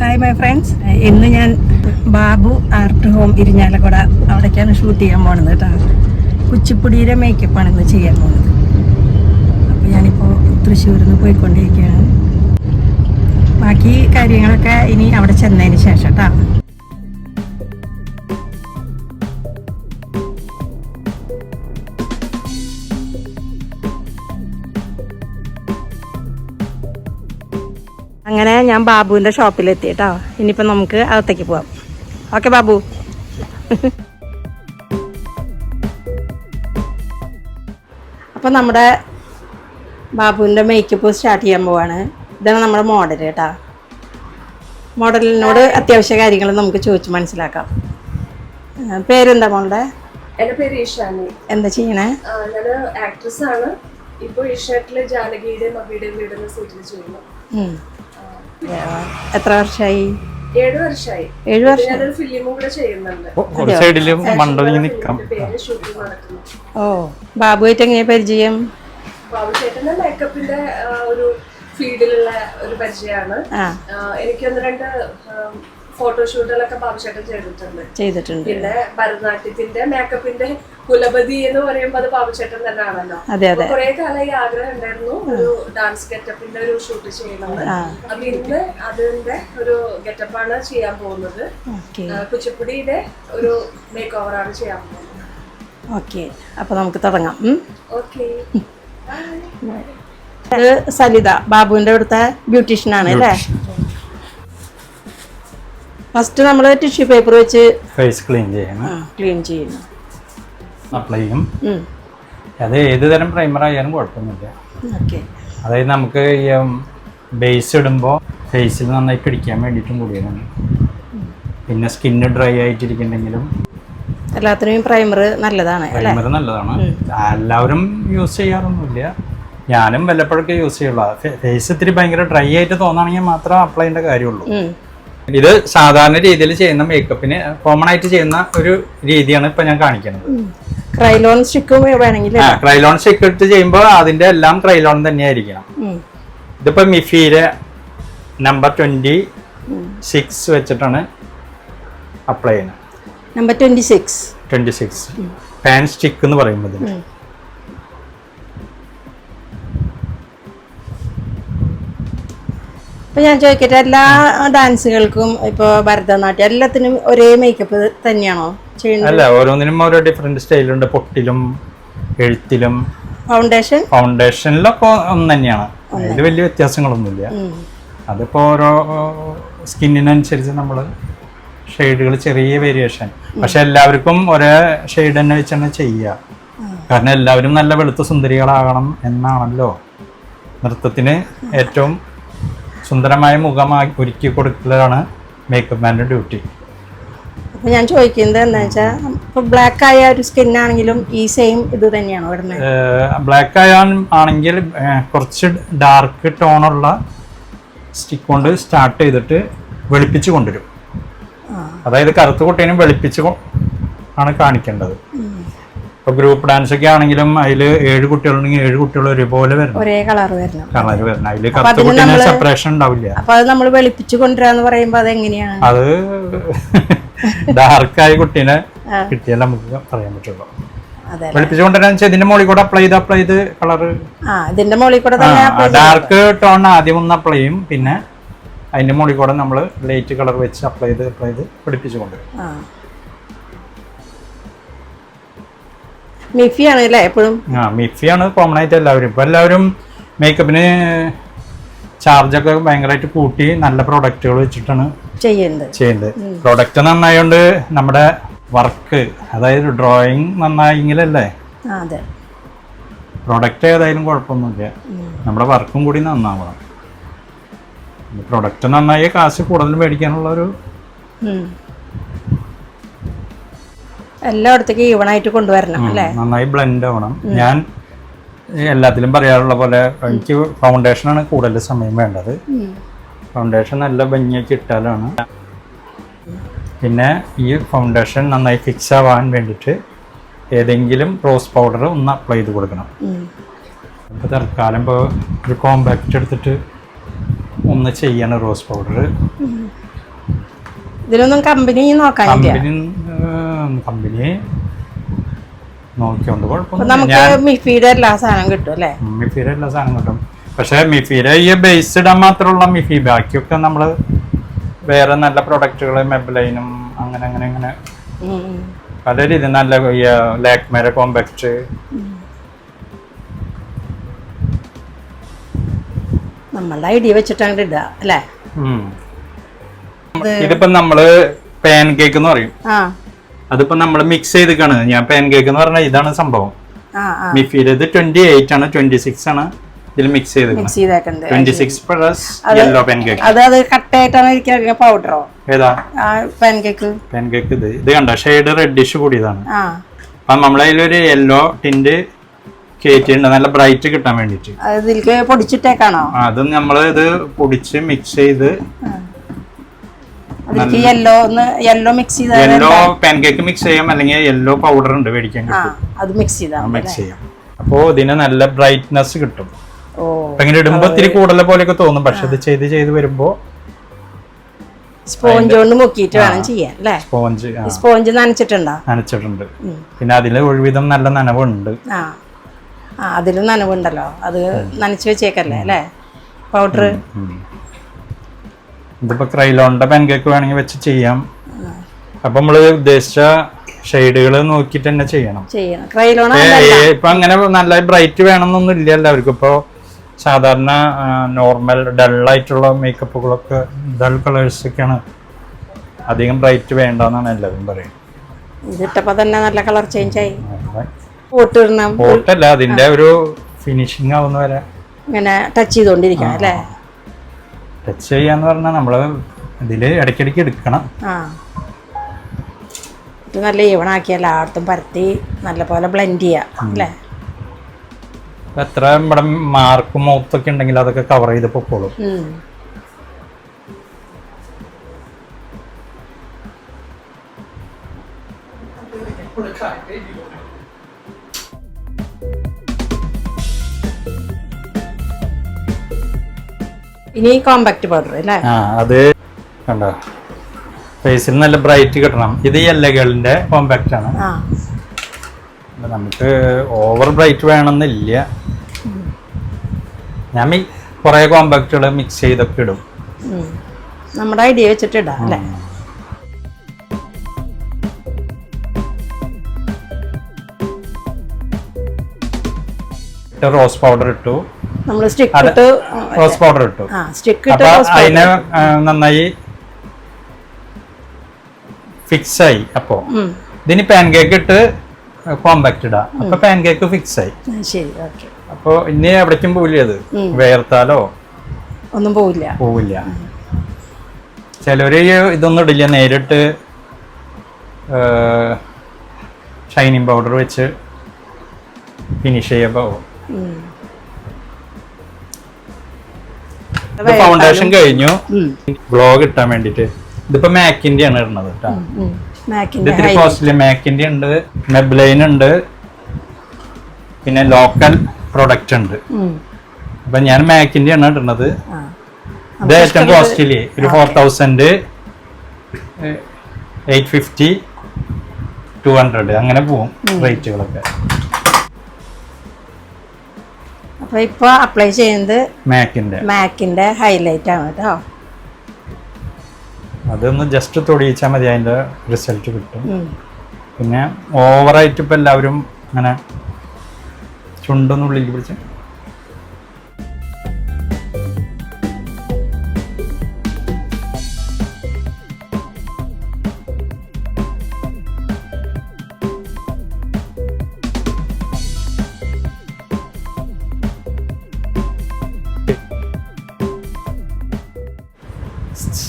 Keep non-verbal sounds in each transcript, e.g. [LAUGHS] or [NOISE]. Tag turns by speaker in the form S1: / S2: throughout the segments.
S1: Hi my friends ഇന്ന് ഞാൻ Babu art home Irinjalakuda അവിടേക്കാണ് ഷൂട്ട് ചെയ്യാൻ പോണത് കേട്ടോ. കുച്ചിപ്പുടിയുടെ മേക്കപ്പാണ് ഇന്ന് ചെയ്യാൻ പോണത്. അപ്പോൾ ഞാനിപ്പോൾ തൃശ്ശൂരിൽ നിന്ന് പോയിക്കൊണ്ടിരിക്കുകയാണ്. ബാക്കി കാര്യങ്ങളൊക്കെ ഇനി അവിടെ ചെന്നതിന് ശേഷം കേട്ടോ. ഞാൻ ബാബുവിന്റെ ഷോപ്പിലെത്തി കേട്ടോ ഇനിയിപ്പോൾ നമുക്ക് അകത്തേക്ക് പോവാം. ഓക്കെ ബാബു. അപ്പോൾ നമ്മുടെ ബാബുവിന്റെ മേക്കപ്പ് സ്റ്റാർട്ട് ചെയ്യാൻ പോവാണ്. ഇതാണ് നമ്മുടെ മോഡൽ കേട്ടോ മോഡലിനോട് അത്യാവശ്യ കാര്യങ്ങൾ നമുക്ക് ചോദിച്ചു മനസ്സിലാക്കാം. പേരെന്താ മോളുടെ?
S2: എന്റെ പേര് ഈഷാനി
S1: എന്താ ചെയ്യണേ?
S2: ഞാൻ ആക്ട്രസ് ആണ്. ഇപ്പൊ ഈഷാട്ടിലെ ജാനകിയുടെയും മഹിയുടെ വീടുന്ന സീറ്റിൽ ചെയ്യുന്നു.
S1: ഉം. എത്ര വർഷമായി
S2: ഏഴ് വർഷമായി
S1: ഏഴ് വർഷം.
S2: ഫിലിമും കൂടെ ചെയ്യുന്നുണ്ട്.
S1: ഓ ബാബുവായിട്ട് എങ്ങനെ പരിചയം
S2: ബാബു ചേട്ടന്റെ മേക്കപ്പിന്റെ ഒരു ഫീൽഡിലുള്ള ഒരു പരിചയമാണ്. എനിക്ക് ഒന്ന് രണ്ട് ഫോട്ടോഷൂട്ടുകളൊക്കെ ബാബു ചെയ്തിട്ടുണ്ട്.
S1: ചെയ്തിട്ടുണ്ട്.
S2: പിന്നെ ഭരതനാട്യത്തിന്റെ മേക്കപ്പിന്റെ കുലപതി എന്ന് പറയുമ്പോൾ അത് ബാബുചേട്ടൻ തന്നെ ആണല്ലോ
S1: അതെ. അതെ
S2: കുറെ കാലമായി ആഗ്രഹം ഉണ്ടായിരുന്നു ഒരു ഡാൻസ് ഗെറ്റപ്പിന്റെ ഒരു ഷൂട്ട് ചെയ്യണമെന്ന്. അപ്പൊ ഇന്ന് അതിന്റെ ഒരു ഗെറ്റപ്പാണ് ചെയ്യാൻ പോകുന്നത്. കുച്ചിപ്പുടിയുടെ ഒരു മേക്ക് ഓവറാണ് ചെയ്യാൻ പോകുന്നത്.
S1: ഓക്കെ. അപ്പോൾ നമുക്ക് തുടങ്ങാം.
S2: ഓക്കെ.
S1: സലിത ബാബുവിന്റെ അവിടുത്തെ ബ്യൂട്ടീഷ്യനാണ് അല്ലേ? ഫസ്റ്റ് നമ്മൾ ടിഷ്യൂ പേപ്പർ വെച്ച്
S3: ഫേസ് ക്ലീൻ ചെയ്യണം.
S1: ക്ലീൻ ചെയ്യണം.
S3: അപ്ലൈ ചെയ്യും. അത് ഏത് തരം പ്രൈമർ ആയാലും കുഴപ്പമൊന്നുമില്ല. അതായത് നമുക്ക് ഈ ബേസ് ഇടുമ്പോൾ ഫേസിൽ നന്നായി പിടിക്കാൻ വേണ്ടിയിട്ടും കൂടിയതാണ്. പിന്നെ സ്കിന്ന് ഡ്രൈ ആയിട്ടിരിക്കുന്നുണ്ടെങ്കിലും
S1: എല്ലാത്തിനും പ്രൈമർ നല്ലതാണ്
S3: പ്രൈമർ നല്ലതാണ്. എല്ലാവരും യൂസ് ചെയ്യാറൊന്നുമില്ല. ഞാനും വല്ലപ്പോഴൊക്കെ യൂസ് ചെയ്യുള്ളൂ. ഫേസ് ഇത്തിരി ഭയങ്കര ഡ്രൈ ആയിട്ട് തോന്നുകയാണെങ്കിൽ മാത്രം അപ്ലൈ ചെയ്യേണ്ട കാര്യമുള്ളൂ. ഇത് സാധാരണ രീതിയിൽ ചെയ്യുന്ന മേക്കപ്പിന് കോമൺ ആയിട്ട് ചെയ്യുന്ന ഒരു രീതിയാണ് ഇപ്പൊ ഞാൻ കാണിക്കുന്നത്.
S1: ക്രൈലോൺ സ്റ്റിക്കും വേണമെങ്കിൽ
S3: ക്രൈലോൺ ക്രൈലോൺ സെക്യൂരിറ്റി ചെയ്യുമ്പോൾ അതിന്റെ എല്ലാം ക്രൈലോൺ തന്നെയായിരിക്കണം. ഇതിപ്പോ മിഫിയിലെ നമ്പർ ട്വന്റി സിക്സ് വെച്ചിട്ടാണ് അപ്ലൈ ചെയ്യുന്നത്.
S1: Number twenty six
S3: twenty six pan stick എന്ന് പറയുമ്പോൾ
S1: ഇപ്പൊ ഞാൻ ചോദിക്കട്ടെ എല്ലാ ഡാൻസുകൾക്കും ഇപ്പോൾ ഭരതനാട്യം എല്ലാത്തിനും ഒരേ മേക്കപ്പ് തന്നെയാണോ ചെയ്യുന്നത്?
S3: അല്ല ഓരോന്നിനും ഓരോ ഡിഫറെന്റ് സ്റ്റൈലുണ്ട് പൊട്ടിലും എഴുത്തിലും
S1: ഫൗണ്ടേഷൻ
S3: ഫൗണ്ടേഷനിലൊക്കെ ഒന്ന് തന്നെയാണ്. അതിൽ വലിയ വ്യത്യാസങ്ങളൊന്നുമില്ല. അതിപ്പോൾ ഓരോ സ്കിന്നിനനുസരിച്ച് നമ്മൾ ഷെയ്ഡുകൾ ചെറിയ വേരിയേഷൻ പക്ഷെ എല്ലാവർക്കും ഒരേ ഷെയ്ഡ് തന്നെ വെച്ച് തന്നെ ചെയ്യുക കാരണം എല്ലാവരും നല്ല വെളുത്ത സുന്ദരികളാകണം എന്നാണല്ലോ നൃത്തത്തിന് ഏറ്റവും സുന്ദരമായ മുഖമായി ഒരുക്കി കൊടുക്കലാണ് മേക്കപ്പ് മാന്റെ ഡ്യൂട്ടി
S1: അപ്പോൾ ഞാൻ ചോദിക്കുന്നത് എന്താ വെച്ചാൽ ഇപ്പോൾ ബ്ലാക്ക് ആയ ഒരു സ്കിൻ ആണെങ്കിലും ഈ സെയിം ഇത് തന്നെയാണോ വരുന്നത്
S3: ബ്ലാക്ക് ആയാൽ ആണെങ്കിൽ കുറച്ച് ഡാർക്ക് ടോണുള്ള സ്റ്റിക്ക് കൊണ്ട് സ്റ്റാർട്ട് ചെയ്തിട്ട് വെളുപ്പിച്ച് കൊണ്ടുവരും. അതായത് കറുത്ത കുട്ടീനും വെളുപ്പിച്ച് ആണ് കാണിക്കേണ്ടത്. ഇപ്പൊ ഗ്രൂപ്പ് ഡാൻസ് ഒക്കെ ആണെങ്കിലും അതിൽ ഏഴ് കുട്ടികളുണ്ടെങ്കിൽ ഏഴ് കുട്ടികൾ ഒരുപോലെ വരണം.
S1: ഒരേ കളർ വരണം.
S3: കളർ വരണം. അതിൽ കറുത്ത കുട്ടീനെ സെപ്പറേഷൻ ഉണ്ടാവില്ല.
S1: അപ്പൊ അത് നമ്മൾ വെളുപ്പിച്ചു കൊണ്ടുവരാന്ന് പറയുമ്പോ അത് എങ്ങനെയാണ്
S3: അത് ഡാർക്കായ കുട്ടീനെ കിട്ടിയാൽ നമുക്ക് പറയാൻ പറ്റുള്ളൂ.
S1: അതെ
S3: വെളുപ്പിച്ച് കൊണ്ടുവരാന്ന് വെച്ചാൽ ഇതിന്റെ മുകളിൽ കൂടെ അപ്ലൈ ചെയ്ത് അപ്ലൈ ചെയ്ത് കളർ
S1: ഇതിന്റെ മുകളിൽ കൂടെ
S3: ഡാർക്ക് ടോൺ ആദ്യം ഒന്ന് അപ്ലൈ ചെയ്യും. പിന്നെ അതിന്റെ മുകളിൽ കൂടെ നമ്മൾ ലൈറ്റ് കളർ വെച്ച് അപ്ലൈ ചെയ്ത് അപ്ലൈ ചെയ്ത് പിടിപ്പിച്ചു കൊണ്ടുവരും.
S1: മിഫിയാണ് അല്ലേ എപ്പോഴും?
S3: ആ മിഫിയാണ് കോമൺ ആയിട്ട് എല്ലാവരും. ഇപ്പൊ എല്ലാവരും മേക്കപ്പിന് ചാർജൊക്കെ ഭയങ്കരമായിട്ട് കൂട്ടി നല്ല പ്രോഡക്റ്റുകൾ വെച്ചിട്ടാണ്
S1: ചെയ്യുന്നത്.
S3: ചെയ്യുന്നത്. പ്രോഡക്റ്റ് നന്നായോണ്ട് നമ്മുടെ വർക്ക് അതായത് ഡ്രോയിങ് നന്നായെങ്കിലല്ലേ?
S1: അതെ.
S3: പ്രൊഡക്റ്റ് ഏതായാലും കുഴപ്പമൊന്നുമില്ല. നമ്മുടെ വർക്കും കൂടി നന്നാവണം. പ്രൊഡക്റ്റ് നന്നായി കാശ് കൂടുതൽ മേടിക്കാനുള്ള ഒരു
S1: ഉം. ഈവൺ ഈവണായിട്ട് കൊണ്ടുവരണം അല്ലേ?
S3: നന്നായി ബ്ലെൻഡ് ആവണം. ഞാൻ എല്ലാത്തിലും പറയാറുള്ള പോലെ എനിക്ക് ഫൗണ്ടേഷനാണ് കൂടുതൽ സമയം വേണ്ടത്. ഫൗണ്ടേഷൻ നല്ല ഭംഗിയൊക്കെ ഇട്ടാലാണ്. പിന്നെ ഈ ഫൗണ്ടേഷൻ നന്നായി ഫിക്സ് ആവാൻ വേണ്ടിയിട്ട് ഏതെങ്കിലും റോസ് പൗഡർ ഒന്ന് അപ്ലൈ ചെയ്ത് കൊടുക്കണം. അപ്പോൾ തൽക്കാലം ഇപ്പോൾ ഒരു കോമ്പാക്റ്റ് എടുത്തിട്ട് ഒന്ന് ചെയ്യണം റോസ് പൗഡർ
S1: ഇതിനൊന്നും കമ്പനി നോക്കാൻ
S3: കമ്പനി കമ്പനി. നോക്കിയോണ്ട്
S1: നമുക്ക് മിഫിയുടെ എല്ലാ സാധനം കിട്ടും അല്ലേ?
S3: മിഫിയുടെ എല്ലാ സാധനം കിട്ടും. പക്ഷേ മിഫിയുടെ ഈ ബേസ് ഇടാൻ മാത്രമുള്ള മിഫി ബാക്കിയൊക്കെ നമ്മൾ വേറെ നല്ല പ്രൊഡക്റ്റുകൾ മെബലൈനും അങ്ങനെ അങ്ങനെ അങ്ങനെ. പല രീതി നല്ല ലാക്മേര കോമ്പാക്ട്
S1: നമ്മളുടെ ഐഡിയ വെച്ചിട്ട് അങ്ങോട്ട് ഇടുക അല്ലേ?
S3: ഇതിപ്പോ നമ്മൾ പാൻ കേക്ക് എന്ന് പറയും. അതിപ്പോ നമ്മൾ മിക്സ് ചെയ്തിക്കാണ്. ഞാൻ പാൻ കേക്ക് എന്ന് പറഞ്ഞാൽ ഇതാണ് സംഭവം. മിഫിയുടെ ഇത് ട്വന്റി എയ്റ്റ് ആണ് ട്വന്റി സിക്സ് ആണ് ഇതിൽ മിക്സ്
S1: ചെയ്ത്
S3: twenty six plus yellow pancake
S1: അത് അത് കട്ടായിട്ടാണ് ഇരിക്കുക പൗഡറോ
S3: ഏതാ?
S1: പാൻ കേക്ക്
S3: പാൻ കേക്ക് ഇത്. ഇത് കണ്ട? ഷെയ്ഡ് റെഡിഷ് കൂടിയതാണ്. അപ്പൊ നമ്മളതിലൊരു യെല്ലോ ടിന്റ് കയറ്റിയിട്ടുണ്ട് നല്ല ബ്രൈറ്റ് കിട്ടാൻ വേണ്ടിട്ട്
S1: പൊടിച്ചിട്ടേക്കാണോ?
S3: അത് നമ്മൾ ഇത് പൊടിച്ച് മിക്സ് ചെയ്ത്
S1: അതിലേക്ക് യെല്ലോ ഒന്ന് യെല്ലോ മിക്സ് ചെയ്താൽ
S3: യെല്ലോ പാൻകേക്ക് മിക്സ് ചെയ്യാം അല്ലെങ്കിൽ യെല്ലോ പൗഡർ ഉണ്ട് മേടിക്കാൻ കിട്ടും.
S1: അത് മിക്സ് ചെയ്താൽ
S3: മിക്സ് ചെയ്യാം. അപ്പോൾ ഇതിന് നല്ല ബ്രൈറ്റ്നെസ് കിട്ടും. ഇങ്ങനെ ഇടുമ്പോ ഇത്തിരി കൂടുതൽ പോലെയൊക്കെ തോന്നും പക്ഷെ ഇത് ചെയ്ത് ചെയ്ത് വരുമ്പോ
S1: സ്പോഞ്ച് കൊണ്ട് മുക്കിയിട്ട് വേണം ചെയ്യാൻ അല്ലേ?
S3: സ്പോഞ്ച്
S1: സ്പോഞ്ച് നനച്ചിട്ടുണ്ടോ?
S3: നനച്ചിട്ടുണ്ട്. പിന്നെ അതിൽ ഒരുവിധം നല്ല നനവുണ്ട്.
S1: ആ അതിലും നനവുണ്ടല്ലോ. അത് നനച്ച് വെച്ചേക്കല്ലേ അല്ലേ? പൗഡർ
S3: ഉം. ഇതിപ്പോ ക്രൈലോണിന്റെ പാൻ കേക്ക് വേണമെങ്കിൽ വെച്ച് ചെയ്യാം. അപ്പൊ നമ്മൾ ഉദ്ദേശിച്ച ഷെയ്ഡുകൾ നോക്കിയിട്ട് തന്നെ ചെയ്യണം.
S1: ചെയ്യണം.
S3: ഇപ്പൊ അങ്ങനെ നല്ല ബ്രൈറ്റ് വേണമെന്നൊന്നും ഇല്ല എല്ലാവർക്കും. ഇപ്പൊ സാധാരണ നോർമൽ ഡള്ളായിട്ടുള്ള മേക്കപ്പുകളൊക്കെ ഡൾ കളേഴ്സ് ഒക്കെയാണ് അധികം ബ്രൈറ്റ് വേണ്ടെന്നാണ് എല്ലാവരും പറയുന്നത്.
S1: ഇതിട്ടപ്പോ തന്നെ നല്ല കളർ ചേഞ്ച് ആയി.
S3: പോട്ടല്ല അതിന്റെ ഒരു ഫിനിഷിങ് ആവുന്ന വരെ.
S1: ഇങ്ങനെ ടച്ച് ചെയ്തോണ്ടിരിക്കണം അല്ലേ?
S3: ടച്ച് ചെയ്യാന്ന് പറഞ്ഞാൽ നമ്മൾ ഇതിൽ ഇടയ്ക്കിടയ്ക്ക് എടുക്കണം.
S1: ആ. ഇത് നല്ല ഈവണാക്കി എല്ലായിടത്തും പരത്തി നല്ല പോലെ ബ്ലെൻഡ് ചെയ്യാം അല്ലേ?
S3: എത്ര ഇവിടെ മാർക്കും മൗത്തൊക്കെ ഉണ്ടെങ്കിൽ അതൊക്കെ കവർ ചെയ്ത് പൊക്കോളും.
S1: ഉം. ഇനി കോമ്പാക്ട് പൗഡർ അല്ലേ?
S3: ആ അത് കണ്ടോ? ഫേസിൽ നല്ല ബ്രൈറ്റ് കിട്ടണം. ഇത് എല്ലകളിന്റെ കോമ്പാക്റ്റ് ആണ്. നമുക്ക് ഓവർ ബ്രൈറ്റ് വേണമെന്നില്ല. ഞാൻ കുറേ കോമ്പാക്റ്റുകൾ മിക്സ് ചെയ്തൊക്കെ ഇടും.
S1: നമ്മുടെ ഐഡിയ വെച്ചിട്ട് ഇടാം അല്ലേ?
S3: റോസ് പൗഡർ ഇട്ടു.
S1: നമ്മൾ സ്റ്റിക്ക് ഇട്ട്
S3: റോസ് പൗഡർ ഇട്ടു.
S1: ആ സ്റ്റിക്ക് ഇട്ട്.
S3: അതിനെ നന്നായി ഫിക്സ് ആയി. അപ്പോ. ഇതിന് പാൻ കേക്ക് ഇട്ട് കോമ്പാക്ട് ഇടാം. അപ്പൊ പാൻ കേക്ക് ഫിക്സ് ആയി
S1: ശരി ഓക്കെ
S3: അപ്പൊ ഇനി എവിടേക്കും പോവില്ല അത്. വേർത്താലോ?
S1: ഒന്നും പോവില്ല.
S3: പോവില്ല. ചിലര് ഇതൊന്നും ഇടില്ല. നേരിട്ട് ഷൈനിങ് പൗഡർ വെച്ച് ഫിനിഷ് ചെയ്യാൻ
S1: ഉം.
S3: ഫൗണ്ടേഷൻ കഴിഞ്ഞു. ബ്ലോഗ് ഇട്ടാൻ വേണ്ടിട്ട് ഇതിപ്പോ മാക്കിന്റെ ആണ് ഇടുന്നത് ഇത്തിരി കോസ്റ്റ്ലി മാക്കിന്റെ ഉണ്ട്. മെബ്ലൈൻ ഉണ്ട്. പിന്നെ ലോക്കൽ പ്രൊഡക്റ്റ് ഉണ്ട്. അപ്പൊ ഞാൻ മാക്കിന്റെ ആണ് ഇടുന്നത്. ഇത് ഏറ്റവും കോസ്റ്റ്ലി ഒരു four thousand eight fifty two hundred അങ്ങനെ പോവും റേറ്റുകളൊക്കെ
S1: അപ്പൊ ഇപ്പൊ അപ്ലൈ ചെയ്യുന്നത്
S3: മാക്കിന്റെ
S1: മാക്കിന്റെ ഹൈലൈറ്റ് ആണ് കേട്ടോ.
S3: അതൊന്ന് ജസ്റ്റ് തൊടിയിച്ചാൽ മതി അതിന്റെ റിസൾട്ട് കിട്ടും. പിന്നെ ഓവറായിട്ട് ഇപ്പൊ എല്ലാവരും അങ്ങനെ ചുണ്ടൊന്നുള്ളിൽ പിടിച്ച്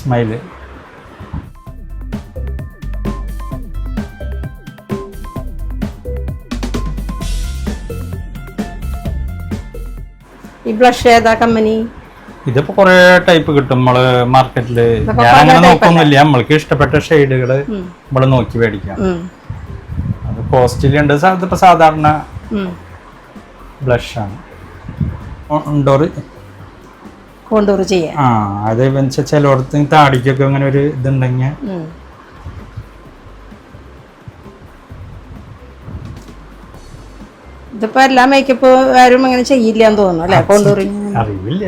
S3: സ്മൈൽ.
S1: ഈ ബ്ലഷ് ഏതാ കമ്പനി?
S3: ഇതിപ്പോ കൊറേ ടൈപ്പ് കിട്ടും നമ്മൾ
S1: മാർക്കറ്റിൽ
S3: ഞാൻ അങ്ങനെ നോക്കൊന്നുമില്ല. നമ്മൾക്ക് ഇഷ്ടപ്പെട്ട ഷെയ്ഡുകൾ നമ്മൾ നോക്കി മേടിക്കാം. അത് കോസ്റ്റ്ലി ഉണ്ട്. ഇതിപ്പോ സാധാരണ ബ്ലഷ് ആണ്. ഉണ്ടോറ്
S1: കോണ്ടൂർ ചെയ്യാം
S3: ആ അത് ചിലയിടത്ത് താടിക്കൊക്കെ അങ്ങനെ ഒരു ഇതുണ്ടെങ്കിൽ.
S1: ഇതിപ്പോ എല്ലാ മേക്കപ്പ് ആരും അങ്ങനെ ചെയ്യില്ല എന്ന് തോന്നുന്നു അല്ലെ? കോണ്ടൂറിങ്
S3: അറിയില്ല.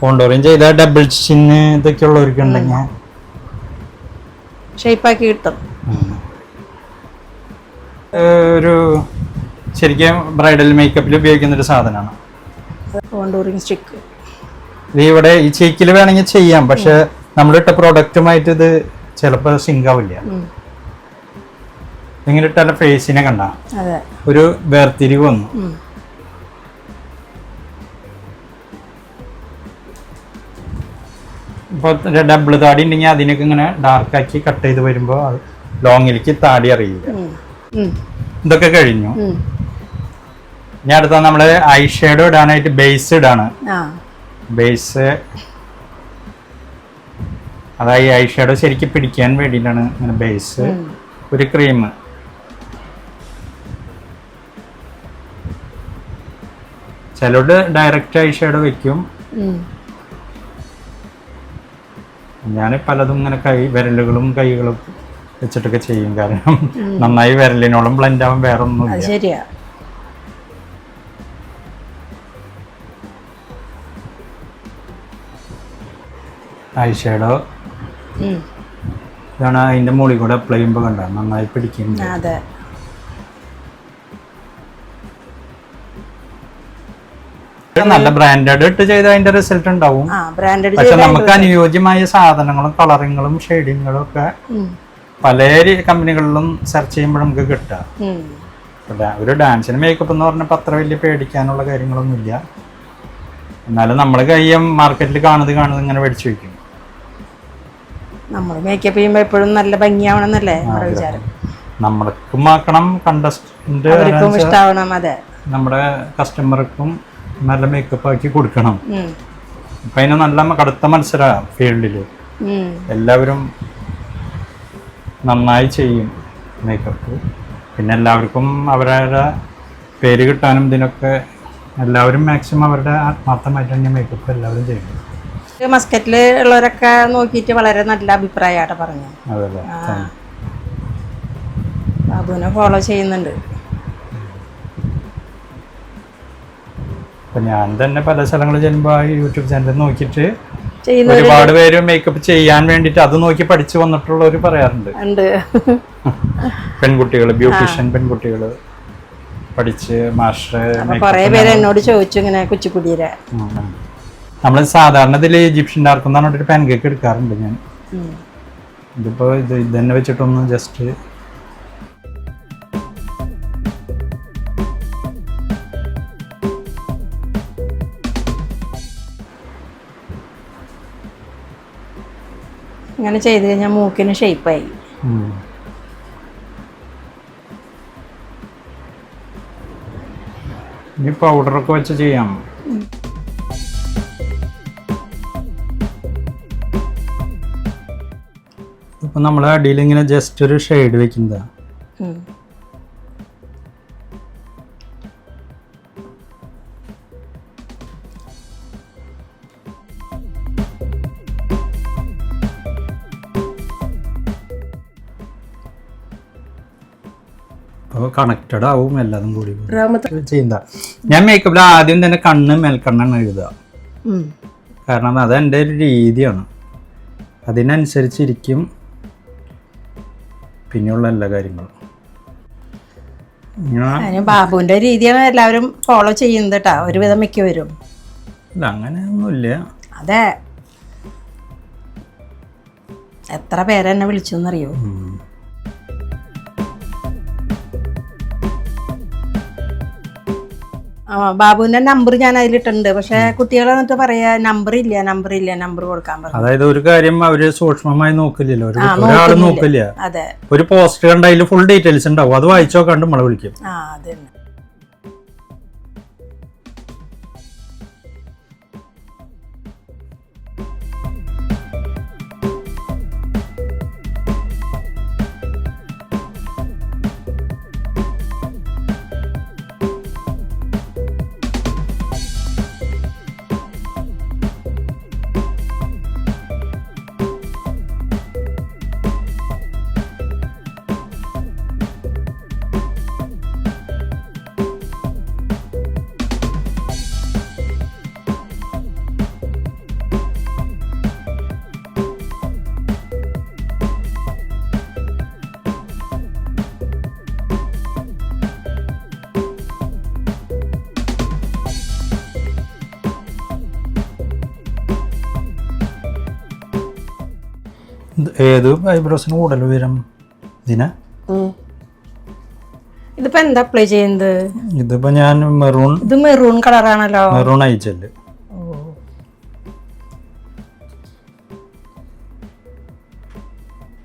S3: കോണ്ടൂറിങ് ചെയ്ത ഡബിൾ ചിന്ന് ഇതൊക്കെ ഉള്ളവർക്ക് ഉണ്ടെങ്കിൽ.
S1: ഷേപ്പാക്കി കിട്ടും.
S3: ഒരു ശരിക്കും ബ്രൈഡൽ മേക്കപ്പിൽ ഉപയോഗിക്കുന്ന ഒരു സാധനമാണ്.
S1: കോണ്ടൂറിങ് സ്റ്റിക്ക്
S3: ഇത് ഇവിടെ ഈ ചേക്കിൽ വേണമെങ്കിൽ ചെയ്യാം പക്ഷെ നമ്മളിട്ട പ്രൊഡക്റ്റുമായിട്ട് ഇത് ചിലപ്പോൾ സിങ്ക് ആവില്ല. ഇങ്ങനെ ഇട്ടാല ഫേസിനെ കണ്ട. ഒരു വേർതിരിവ് വന്നു.
S1: ഇപ്പൊ
S3: ഇപ്പോൾ ഡബിൾ താടി ഉണ്ടെങ്കിൽ അതിനൊക്കെ ഇങ്ങനെ ഡാർക്കാക്കി കട്ട് ചെയ്ത് വരുമ്പോ ലോങ്ങിലേക്ക് താടി അറിയില്ല. ഇതൊക്കെ കഴിഞ്ഞു.
S1: ഞാൻ
S3: ഇനി അടുത്ത നമ്മൾ ഐ ഷേഡോ ഇടാനായിട്ട് ബേസ് ഇടാണ്. ബേസ് അതായത് ഐ ഷാഡോ ശരിക്കും പിടിക്കാൻ വേണ്ടിയിട്ടാണ് ഇങ്ങനെ ബേസ് ഒരു ക്രീം ചിലരോട് ഡയറക്റ്റ് ഐ ഷാഡോ വെക്കും ഞാൻ പലതും ഇങ്ങനെ കൈ വിരലുകളും കൈകളും വെച്ചിട്ടൊക്കെ ചെയ്യും. കാരണം നന്നായി വിരലിനോളം ബ്ലെൻഡ് ആവാൻ വേറെ ഒന്നും
S1: ശരിയാ.
S3: Eye shadow. ഇതാണ് അതിന്റെ മുകളിൽ കൂടെ അപ്ലൈ ചെയ്യുമ്പോൾ കണ്ട? നന്നായി പിടിക്കുന്നുണ്ട്.
S1: അതെ.
S3: നല്ല ബ്രാൻഡഡ് ഇട്ട് ചെയ്ത അതിന്റെ റിസൾട്ട് ഉണ്ടാവും. പക്ഷെ നമുക്ക് അനുയോജ്യമായ സാധനങ്ങളും കളറിങ്ങളും ഷെയ്ഡിങ്ങുകളും ഒക്കെ പല കമ്പനികളിലും സെർച്ച് ചെയ്യുമ്പോൾ നമുക്ക് കിട്ടുക. ഒരു ഡാൻസിന് മേക്കപ്പ് എന്ന് പറഞ്ഞപ്പോൾ അത്ര വലിയ പേടിക്കാനുള്ള കാര്യങ്ങളൊന്നുമില്ല. എന്നാലും നമ്മൾ കയ്യം മാർക്കറ്റിൽ കാണുന്നത് കാണുന്നത് ഇങ്ങനെ മേടിച്ചു വയ്ക്കും
S1: നമ്മൾ മേക്കപ്പ് ചെയ്യുമ്പോൾ എപ്പോഴും നല്ല ഭംഗിയാവണമെന്നല്ലേ നമ്മുടെ വിചാരം?
S3: നമ്മൾക്കും ആക്കണം കണ്ടസ്റ്റന്റ്
S1: അവർക്കും ഇഷ്ടാവണം അതെ.
S3: നമ്മുടെ കസ്റ്റമർക്കും നല്ല മേക്കപ്പ് ആക്കി കൊടുക്കണം.
S1: ഉം.
S3: ഇപ്പം അതിന് നല്ല കടുത്ത മത്സര ഫീൽഡിൽ എല്ലാവരും നന്നായി ചെയ്യും മേക്കപ്പ് പിന്നെ എല്ലാവർക്കും അവരുടെ പേര് കിട്ടാനും ഇതിനൊക്കെ എല്ലാവരും മാക്സിമം അവരുടെ ആത്മാർത്ഥമായിട്ട് തന്നെ മേക്കപ്പ് എല്ലാവരും ചെയ്യും
S1: മസ്കറ്റിൽ ഉള്ളവരൊക്കെ നോക്കിയിട്ട് വളരെ നല്ല അഭിപ്രായമായിട്ട് പറഞ്ഞു ബാബുവിനെ ഫോളോ ചെയ്യുന്നുണ്ട്.
S3: അപ്പൊ ഞാൻ തന്നെ പല സ്ഥലങ്ങളിൽ ചെല്ലുമ്പോൾ ആ യൂട്യൂബ് ചാനൽ നോക്കിയിട്ട് ഒരുപാട് പേര് മേക്കപ്പ് ചെയ്യാൻ വേണ്ടിയിട്ട് അത് നോക്കി പഠിച്ചു വന്നിട്ടുള്ളവർ പറയാറുണ്ട്. പെൺകുട്ടികൾ ബ്യൂട്ടീഷ്യൻ പെൺകുട്ടികൾ പഠിച്ച് മാസ്റ്റർ
S1: കുറേ പേര് എന്നോട് ചോദിച്ചു ഇങ്ങനെ കുച്ചിപ്പുടിയുടെ
S3: നമ്മൾ സാധാരണ ഇതിൽ ഈജിപ്ഷ്യൻ ഡാർക്ക് എന്ന് പറഞ്ഞിട്ട് പാൻ കേക്ക് എടുക്കാറുണ്ട് ഞാൻ.
S1: ഇതിപ്പോ
S3: ഇതിപ്പോൾ ഇത് ഇത് തന്നെ വെച്ചിട്ടൊന്ന് ജസ്റ്റ്
S1: ഇങ്ങനെ ചെയ്ത് കഴിഞ്ഞാൽ മൂക്കിന് ഷേപ്പായി
S3: ഇനി പൗഡറൊക്കെ വെച്ച് ചെയ്യാം. ഇപ്പം നമ്മൾ അടിയിൽ ഇങ്ങനെ ജസ്റ്റ് ഒരു ഷെയ്ഡ് വെക്കുന്നതാണ്
S1: ഉം.
S3: കണക്റ്റഡ് ആവും എല്ലാതും കൂടി. ചെയ്യുന്ന ഞാൻ മേക്കപ്പിൽ ആദ്യം തന്നെ കണ്ണ് മേൽക്കണ്ണാണ് എഴുതുക. കാരണം അത് എന്റെ ഒരു രീതിയാണ്. അതിനനുസരിച്ചിരിക്കും. പിന്നെയുള്ള എല്ലാ കാര്യങ്ങളും ഞാൻ
S1: ബാബുവിന്റെ രീതിയാണ് എല്ലാവരും ഫോളോ ചെയ്യുന്നത് കേട്ടാ ഒരുവിധം മിക്കവരും.
S3: ഇല്ല അങ്ങനെയൊന്നുമില്ല.
S1: അതെ. എത്ര പേരെന്നെ വിളിച്ചു എന്നറിയോ ബാബുവിന്റെ നമ്പർ ഞാൻ അതിലിട്ടുണ്ട്. പക്ഷെ കുട്ടികൾ എന്നിട്ട് പറയാ നമ്പർ ഇല്ല നമ്പർ ഇല്ല നമ്പർ കൊടുക്കാൻ പറഞ്ഞു.
S3: അതായത് ഒരു കാര്യം അവർ സൂക്ഷ്മമായി നോക്കില്ലല്ലോ. ഒരാൾ നോക്കില്ല.
S1: അതെ.
S3: ഒരു പോസ്റ്റ് കണ്ട അതിൽ ഫുൾ ഡീറ്റെയിൽസ് ഉണ്ടാവും. അത് വായിച്ചോ കണ്ട് നമ്മളെ വിളിക്കും.
S1: ആ അതന്നെ
S3: ഏത് ഐബ്രോസിന് കൂടുതൽ ഉയരം ഇതിന്?
S1: ഇതിപ്പോ എന്താ അപ്ലൈ ചെയ്യുന്നത്?
S3: ഇതിപ്പോ ഞാൻ മെറൂൺ
S1: ഇത് മെറൂൺ കളറാണല്ലോ.
S3: മെറൂൺ അയച്ചൽ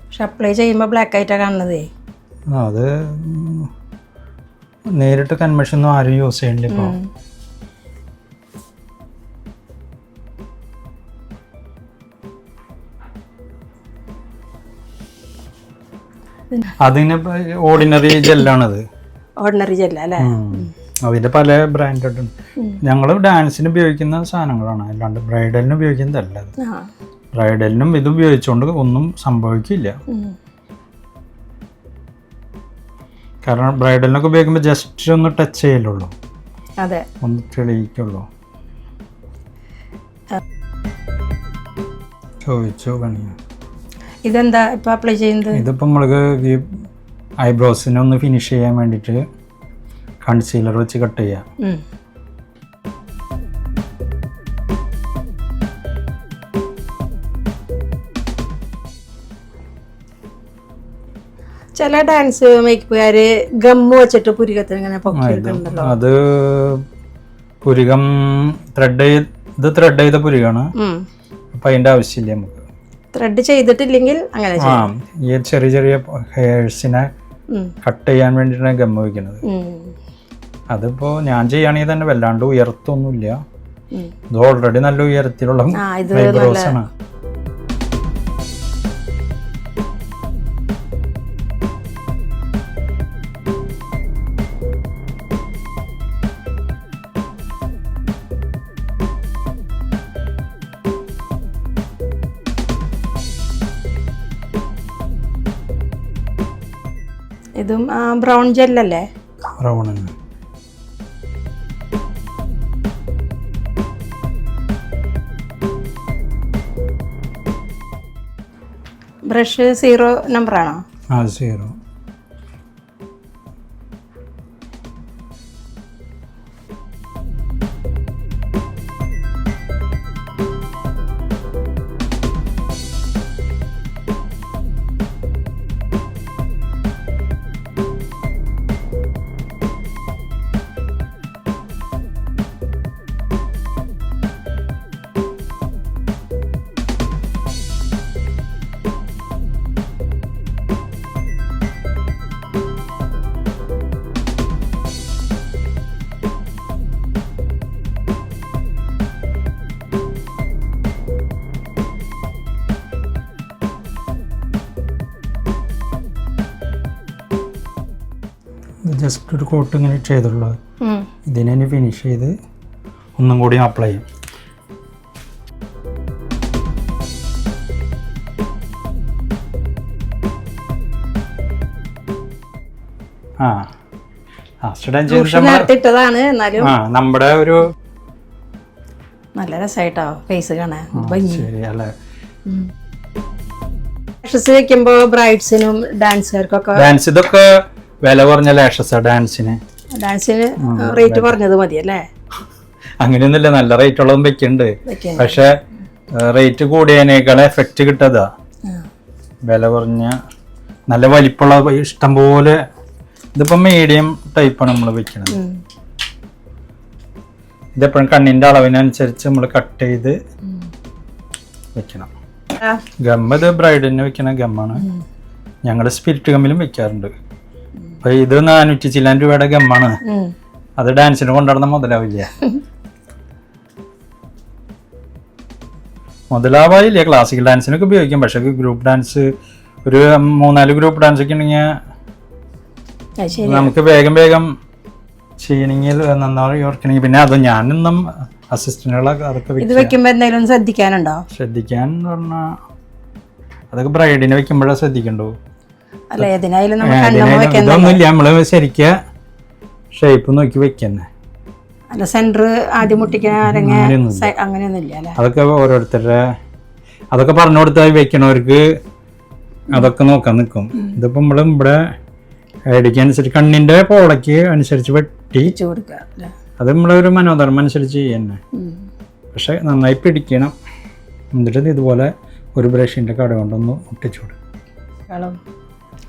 S1: പക്ഷെ അപ്ലൈ ചെയ്യുമ്പോ ബ്ലാക്ക് ആയിട്ടാ കാണുന്നതേ.
S3: അത് നേരിട്ട് കൺവെൻഷൻ ഒന്നും ആരും യൂസ് ചെയ്യണില്ല ഇപ്പൊ. അതിന് ഓർഡിനറി ജെല്ലാണത്
S1: ഓർഡിനറി ജെല്ല അല്ലേ?
S3: അതിന്റെ പല ബ്രാൻഡഡ് ഉണ്ട്. ഞങ്ങൾ ഡാൻസിന് ഉപയോഗിക്കുന്ന സാധനങ്ങളാണ്. അല്ലാണ്ട് ബ്രൈഡലിന് ഉപയോഗിക്കുന്നതല്ല അത്. ബ്രൈഡലിനും ഇത് ഉപയോഗിച്ചുകൊണ്ട് ഒന്നും സംഭവിക്കില്ല. കാരണം ബ്രൈഡലിനൊക്കെ ഉപയോഗിക്കുമ്പോൾ ജസ്റ്റ് ഒന്ന് ടച്ച് ചെയ്യലുള്ളൂ.
S1: അതെ.
S3: ഒന്ന് തെളിയിക്കുള്ളൂ. ചോദിച്ചോ പണിയ?
S1: ഇതെന്താ ഇപ്പൊ അപ്ലൈ ചെയ്യുന്നത്?
S3: ഇതിപ്പോൾ നമ്മൾക്ക് ഈ ഐബ്രോസിനെ ഒന്ന് ഫിനിഷ് ചെയ്യാൻ വേണ്ടിയിട്ട് കൺസീലർ വെച്ച് കട്ട് ചെയ്യാം.
S1: ചില ഡാൻസ് മേക്കപ്പുകാര് ഗമ്മ് വെച്ചിട്ട് പുരികത്തിന് ഇങ്ങനെ
S3: അത് പുരികം ത്രെഡ് ഇത് ത്രെഡ് ചെയ്ത പുരികാണ്. അപ്പം അതിന്റെ ആവശ്യമില്ല നമുക്ക്.
S1: ത്രെഡ് ചെയ്തിട്ടില്ലെങ്കിൽ അങ്ങനെ
S3: ആ ഈ ചെറിയ ചെറിയ ഹെയർസിനെ. കട്ട് ചെയ്യാൻ വേണ്ടിയിട്ടാണ് ഗമ്മ വയ്ക്കുന്നത്
S1: അതിപ്പോ
S3: അതിപ്പോൾ ഞാൻ ചെയ്യുകയാണെങ്കിൽ തന്നെ വല്ലാണ്ട് ഉയർത്തൊന്നുമില്ല. ഇത് ഓൾറെഡി നല്ല ഉയരത്തിലുള്ള ഐബ്രോസ് ആണ്.
S1: ഇതും ബ്രൗൺ ജെല്ലല്ലേ
S3: ബ്രൗൺ
S1: ബ്രഷ് സീറോ നമ്പറാണോ
S3: ആ സീറോ ജസ്റ്റ് ഒരു കോട്ട് ഇങ്ങനെ ചെയ്തുള്ളത്. ഇതിനെ ഫിനിഷ് ചെയ്ത് ഒന്നും കൂടി അപ്ലൈ ചെയ്യും. ആ. നമ്മുടെ ഒരു
S1: നല്ല രസമായിട്ടോ ഫേസ് കാണാൻ. വെക്കുമ്പോ ബ്രൈഡ്സിനും ഡാൻസുകാർക്കൊക്കെ
S3: ഡാൻസ് ഇതൊക്കെ വില കുറഞ്ഞ ലാഷസാ ഡാൻസിന്
S1: ഡാൻസിന് റേറ്റ് പറഞ്ഞത് മതി അല്ലേ?
S3: അങ്ങനെയൊന്നുമില്ല നല്ല റേറ്റ് ഉള്ളതും വെക്കുന്നുണ്ട് പക്ഷെ റേറ്റ് കൂടിയതിനേക്കാൾ എഫക്റ്റ് കിട്ടതാ. വില കുറഞ്ഞ നല്ല വലിപ്പുള്ള ഇഷ്ടം പോലെ ഇതിപ്പോ മീഡിയം ടൈപ്പാണ് നമ്മൾ വെക്കുന്നത്. ഇതെപ്പോഴും കണ്ണിന്റെ അളവിനനുസരിച്ച് നമ്മൾ കട്ട് ചെയ്ത് വെക്കണം.
S1: ഗമ്മത്
S3: ഗമ്മ ഇത് ബ്രൈഡിന് വെക്കണ ഗമ്മാണ്. ഞങ്ങൾ സ്പിരിറ്റ് ഗമ്മിലും വെക്കാറുണ്ട്. അപ്പൊ ഇത് നാനൂറ്റി ചില്ലാൻ രൂപയുടെ ഗമ്മാണ്. അത് ഡാൻസിന് കൊണ്ടുനടന്ന മുതലാവില്ല. [LAUGHS] മുതലാവായില്ല? ക്ലാസിക്കൽ ഡാൻസിനൊക്കെ ഉപയോഗിക്കും. പക്ഷെ ഗ്രൂപ്പ് ഡാൻസ് ഒരു മൂന്നാൽ ഗ്രൂപ്പ് ഡാൻസ് ഒക്കെ ഉണ്ടെങ്കിൽ നമുക്ക് വേഗം വേഗം ചെയ്യണമെങ്കിൽ നന്നായി ഓർക്കണമെങ്കിൽ പിന്നെ അത് ഞാനിന്നും അസിസ്റ്റന്റുകളൊക്കെ അതൊക്കെ
S1: ഇത്
S3: വെക്കുക.
S1: വെക്കുമ്പോ എന്തെങ്കിലും ശ്രദ്ധിക്കാനുണ്ടോ?
S3: ശ്രദ്ധിക്കാൻ പറഞ്ഞാൽ അതൊക്കെ ബ്രൈഡിനെ വെക്കുമ്പോഴേ ശ്രദ്ധിക്കണ്ടോ?
S1: അല്ല? ഏതിനായാലും നമ്മൾ
S3: ഏ,
S1: കണ്ണമ്മ
S3: ഇതിനെ-
S1: വെക്കാൻ
S3: ഇതൊന്നുമില്ല നമ്മൾ ശരിക്ക് ഷേപ്പ് നോക്കി വെക്കന്നെ.
S1: അല്ല സെന്റർ ആദ്യം
S3: അങ്ങനെയൊന്നുമില്ല.
S1: അല്ലേ?
S3: അതൊക്കെ ഓരോരുത്തരുടെ അതൊക്കെ പറഞ്ഞു കൊടുത്താൽ വെക്കണവർക്ക് അതൊക്കെ നോക്കാൻ നിൽക്കും ഇതിപ്പോ നമ്മൾ ഇവിടെ ഐഡിക്ക് കണ്ണിന്റെ പോളയ്ക്ക് അനുസരിച്ച് വെട്ടി അത് നമ്മളെ ഒരു മനോധർമ്മം അനുസരിച്ച് ചെയ്യന്നെ. പക്ഷെ നന്നായി പിടിക്കണം. എന്നിട്ട് ഇത് ഇതുപോലെ ഒരു ബ്രഷിന്റെ കട കൊണ്ടൊന്ന് ഒട്ടിച്ചു കൊടുക്കും.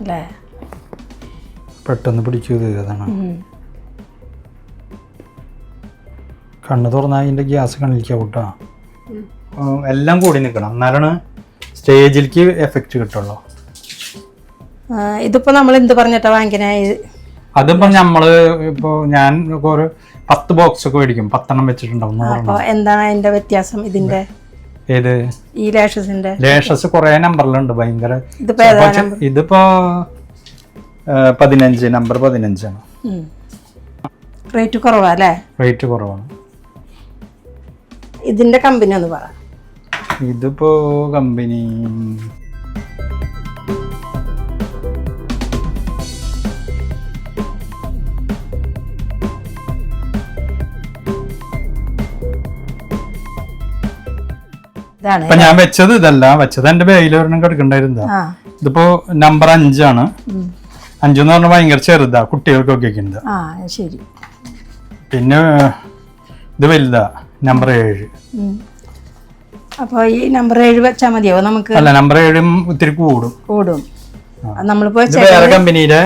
S1: അല്ലേ?
S3: പെട്ടെന്ന് പിടിച്ചു അതാണ്. കണ്ണ് തുറന്നാൽ അതിന്റെ ഗ്യാസ് കണ്ണിലേക്ക് കൂട്ടാ എല്ലാം കൂടി നിൽക്കണം എന്നാലാണ് സ്റ്റേജിലേക്ക് എഫക്റ്റ് കിട്ടുള്ളൂ.
S1: ഇതിപ്പോ നമ്മൾ എന്ത് പറഞ്ഞിട്ടാ വാങ്ങിക്കണേ?
S3: അതിപ്പോ നമ്മൾ ഇപ്പോ ഞാൻ ഒരു പത്ത് ബോക്സ് ഒക്കെ മേടിക്കും. പത്തെണ്ണം വെച്ചിട്ടുണ്ടാവും
S1: എന്താണ് അതിന്റെ വ്യത്യാസം ഇതിന്റെ?
S3: ഏത്?
S1: ഈ ലാഷസിന്റെ
S3: ലേഷസ് കുറേ നമ്പറിലുണ്ട് ഭയങ്കര.
S1: ഇതിപ്പോ ഏതാ
S3: പക്ഷെ ഇതിപ്പോ ആ, പതിനഞ്ച് നമ്പർ പതിനഞ്ചാണ്.
S1: റേറ്റ് കുറവാ അല്ലേ?
S3: റേറ്റ് കുറവാണ്.
S1: ഇതിന്റെ കമ്പനി ഒന്ന് പറ.
S3: ഇതിപ്പോ കമ്പനി ഇപ്പൊ ഞാൻ വെച്ചത് ഇതല്ല വെച്ചത് എന്റെ ബാഗിൽ ഒരെണ്ണം കിടക്കണ്ടായിരുന്നതാ ഇതിപ്പോ നമ്പർ അഞ്ചാണ്. അഞ്ചെന്ന് പറഞ്ഞാൽ ഭയങ്കര ചെറുതാ കുട്ടികൾക്കൊക്കെ
S1: ആ ശരി.
S3: പിന്നെ ഇത് വലുതാ നമ്പർ ഏഴ്.
S1: അപ്പോൾ അപ്പൊ ഈ നമ്പർ ഏഴ് വെച്ചാൽ മതിയോ നമുക്ക്
S3: അല്ല നമ്പർ ഏഴും ഒത്തിരി കൂടും.
S1: കൂടും. നമ്മളിപ്പോ
S3: വേറെ കമ്പനിയിലെ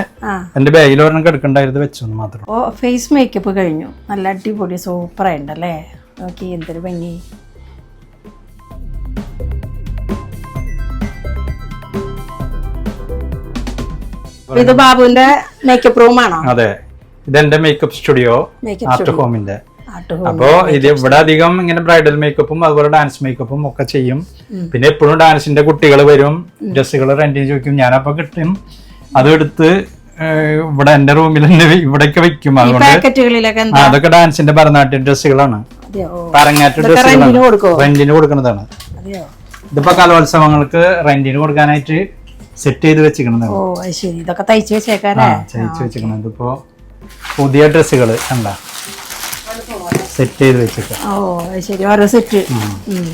S3: എന്റെ ബാഗിൽ ഒരെണ്ണം കിടക്കണ്ടായിരുന്നു വെച്ചു മാത്രം.
S1: ഫേസ് മേക്കപ്പ് കഴിഞ്ഞു. നല്ല അടിപൊളി സൂപ്പറായിട്ടുണ്ടല്ലേ നോക്കി എന്തൊരു ഭംഗി. ഇത് ബാബുവിന്റെ മേക്കപ്പ് റൂമാണോ
S3: അതെ. ഇതെന്റെ മേക്കപ്പ് സ്റ്റുഡിയോ ആർട്ട് ഹോമിന്റെ അപ്പോ ഇത് ഇവിടെ അധികം ഇങ്ങനെ ബ്രൈഡൽ മേക്കപ്പും അതുപോലെ ഡാൻസ് മേക്കപ്പും ഒക്കെ ചെയ്യും. പിന്നെ എപ്പോഴും ഡാൻസിന്റെ കുട്ടികൾ വരും. ഡ്രസ്സുകൾ റെന്റിന് ചോദിക്കും ഞാനപ്പോ കിട്ടും. അതെടുത്ത് ഇവിടെ എന്റെ റൂമിൽ തന്നെ ഇവിടെയൊക്കെ വെക്കും. അതുകൊണ്ട് അതൊക്കെ ഡാൻസിന്റെ ഭരതനാട്യം ഡ്രസ്സുകളാണ്
S1: പരങ്ങാറ്റ
S3: ഡ്രസ്സുകളാണ് റെന്റിന് കൊടുക്കുന്നതാണ്. ഇതിപ്പോ കലോത്സവങ്ങൾക്ക് റെന്റിന് കൊടുക്കാനായിട്ട് സെറ്റ് ചെയ്ത് വെച്ചിരിക്കണം
S1: ഓ ശരി. ഇതൊക്കെ തയ്ച്ചു
S3: വെച്ചേക്കാനേ
S1: തയ്ച്ചു
S3: ചെയ്യിച്ച് വെച്ചിരിക്കുന്നത് ഇതിപ്പോ പുതിയ ഡ്രസ്സുകൾ കണ്ട. സെറ്റ് ചെയ്ത് വെച്ചേക്കാം.
S1: ഓ ശരി. ഓരോ സെറ്റ്.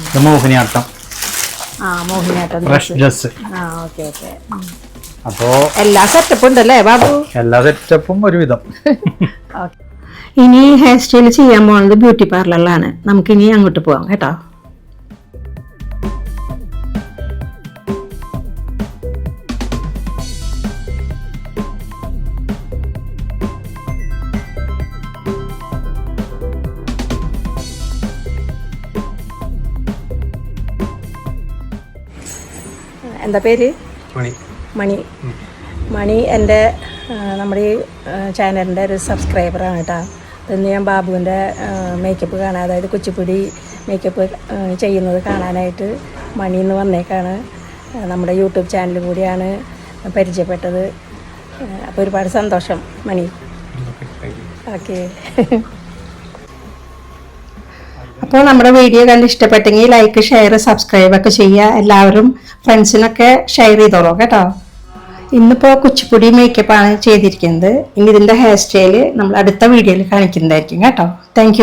S3: ഇത് മോഹിനിയാട്ടം.
S1: ആ മോഹിനിയാട്ടം
S3: ഫ്രഷ് ഡ്രസ്
S1: ആ ഓക്കെ ഓക്കെ.
S3: അപ്പോ
S1: എല്ലാ സെറ്റപ്പും ഉണ്ടല്ലേ ബാബു?
S3: എല്ലാ സെറ്റപ്പും ഒരുവിധം. [LAUGHS]
S1: ഇനി ഹെയർ സ്റ്റൈൽ ചെയ്യാൻ പോകുന്നത് ബ്യൂട്ടി പാർലറിലാണ്. നമുക്കിനി അങ്ങോട്ട് പോവാം കേട്ടോ? എന്താ പേര്? മണി. മണി. മണി എന്റെ നമ്മുടെ ഈ ചാനലിന്റെ ഒരു സബ്സ്ക്രൈബറാണ് കേട്ടോ. ഇന്ന് ഞാൻ ബാബുവിന്റെ മേക്കപ്പ് കാണാൻ അതായത് കുച്ചിപ്പുടി മേക്കപ്പ് ചെയ്യുന്നത് കാണാനായിട്ട് മണി എന്ന് വന്നേക്കാണ്. നമ്മുടെ യൂട്യൂബ് ചാനൽ കൂടിയാണ് പരിചയപ്പെട്ടത്. അപ്പോൾ ഒരുപാട് സന്തോഷം മണി. ഓക്കെ. അപ്പോൾ നമ്മുടെ വീഡിയോ കണ്ട് ഇഷ്ടപ്പെട്ടെങ്കിൽ ലൈക്ക് ഷെയർ സബ്സ്ക്രൈബ് ഒക്കെ ചെയ്യുക. എല്ലാവരും ഫ്രണ്ട്സിനൊക്കെ ഷെയർ ചെയ്തോളൂ കേട്ടോ. ഇന്നിപ്പോൾ കുച്ചിപ്പുടി മേക്കപ്പാണ് ചെയ്തിരിക്കുന്നത്. ഇനി ഇതിന്റെ ഹെയർ സ്റ്റൈൽ നമ്മൾ അടുത്ത വീഡിയോയിൽ കാണിക്കുന്നതായിരിക്കും കേട്ടോ. താങ്ക്